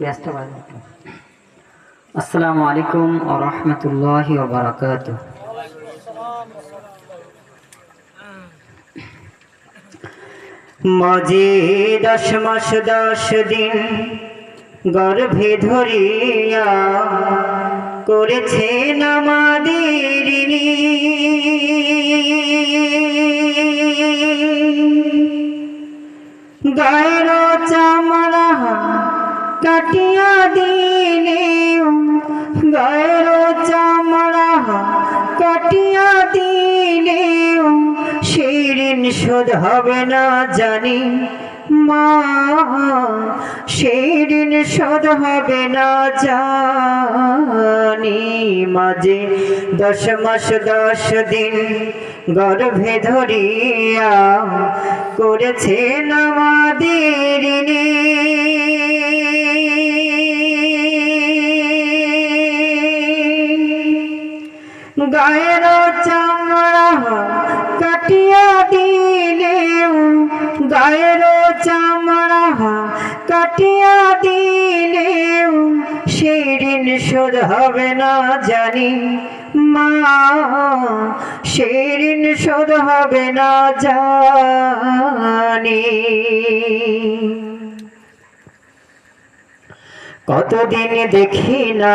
ব্যস্ত আসসালামু আলাইকুম ও রহমতুল্লাহ বারাকাত দশ মাস দশ দিন গর্ভে ধরিয়া করেছে আমাদের ঋণ শোধ হবে না জানি মা সেই ঋণ শোধ হবে না জানি মাঝে দশ মাস, দশ দিন গর্ভে ধরিয়া করেছেন আমাদের। গায়ের চামড়া কাটিয়া দিলেও, গায়ের চামড়া কাটিয়া দিলেও সেই ঋণ শোধ হবে না জানি মা সেই ঋণ শোধ হবে না জানি। কতদিন দেখি না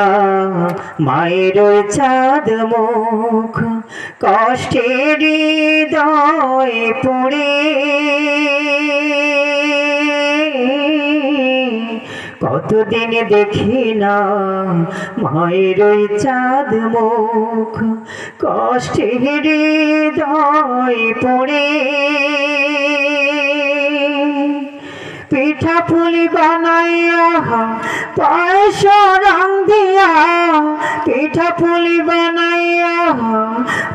মায়ের চাঁদ মুখ। কষ্টের হৃদয় পড়ে। কতদিন দেখি না মায়ের চাঁদ মুখ। কষ্টের হৃদয় পড়ে। পিঠা পুলি বানাইয়া, পায়স রং দিয়া, পিঠা বানাইয়া,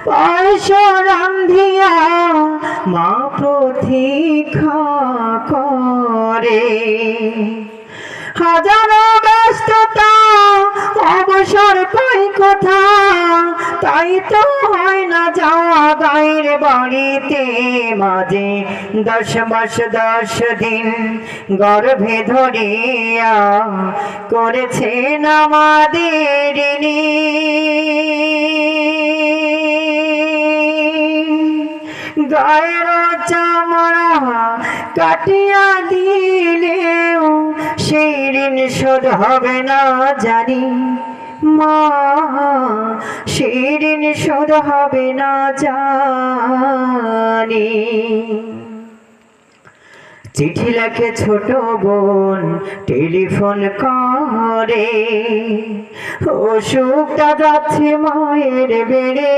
পায়স রং দিয়া মা প্রতীক্ষা করে। হাজারো ব্যস্ততা অবসর পাই কথা, তাই তো হয় না যাওয়া গায়ের বাড়িতে মাঝে দশ মাস, দশ দিন গর্ভে ধরিয়া করেছেন আমাদের। গায়ের চামড়া কাটিয়া দিলেও সেই ঋণ শোধ হবে না জানি মা সেই ঋণ হবে না জানি। চিঠি লেখে ছোট বোন, টেলিফোন করে। অসুখটা যাচ্ছে মায়ের বেড়ে।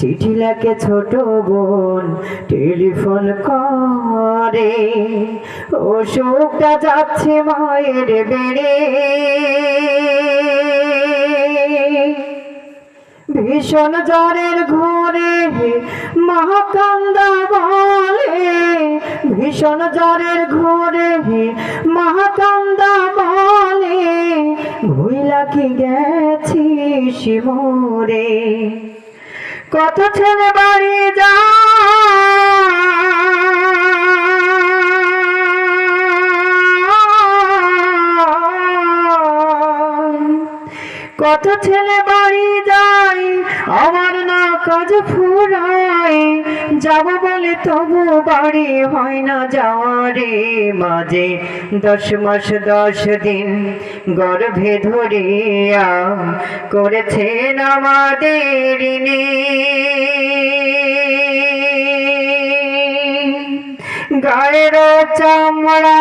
চিঠি লেখে ছোট বোন, টেলিফোন করে। অসুখটা যাচ্ছে মায়ের বেড়ে। ভীষণ জ্বরের ঘরে, মহাকান্দা বলে। ভীষণ জ্বরের ঘরে, মহাকান্দা বলে। ভুইলা কি গেছি শিমরে। কত ছেলে বাড়ি যা। কত ছেলে বাড়ি যায়, আমার না কাজ ফুরাই যাব বলে তবু বাড়ি হয় না যাওয়ারে মাঝে দশ মাস, দশ দিন গর্ভে ধরিয়া করেছেন আমাদের। গায়ের চামড়া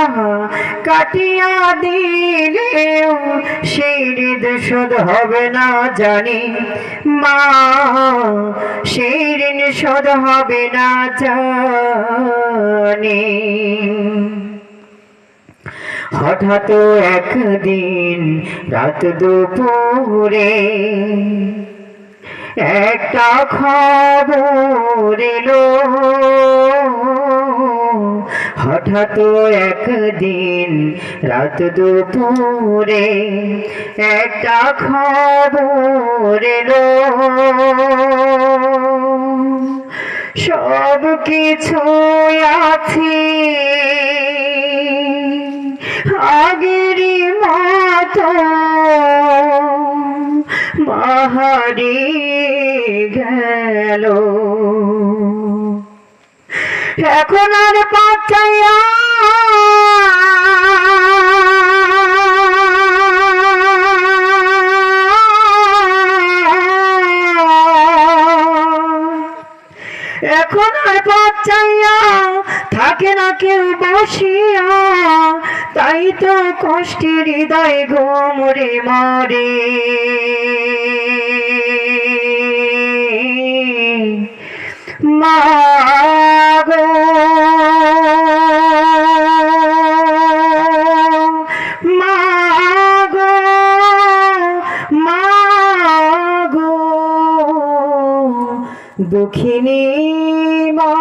কাটিয়া দিলেও সেই শোধ হবে না জানি। মা সেই ঋণ শোধ হবে না জানি। হঠাৎ একদিন রাত দুপুরে একটা খবর এলো। হঠাৎ একদিন রাত দুপুরে একটা খবর এলো। সব কিছু আছে। আগেরই মতো মাহারি গেল। এখন আর পাচাইয়া এখন আর বাচ্চাইয়া থাকে না কেউ বসিয়া, তাই তো কষ্টের হৃদয় ঘুমরে মরে। দক্ষিণী মা।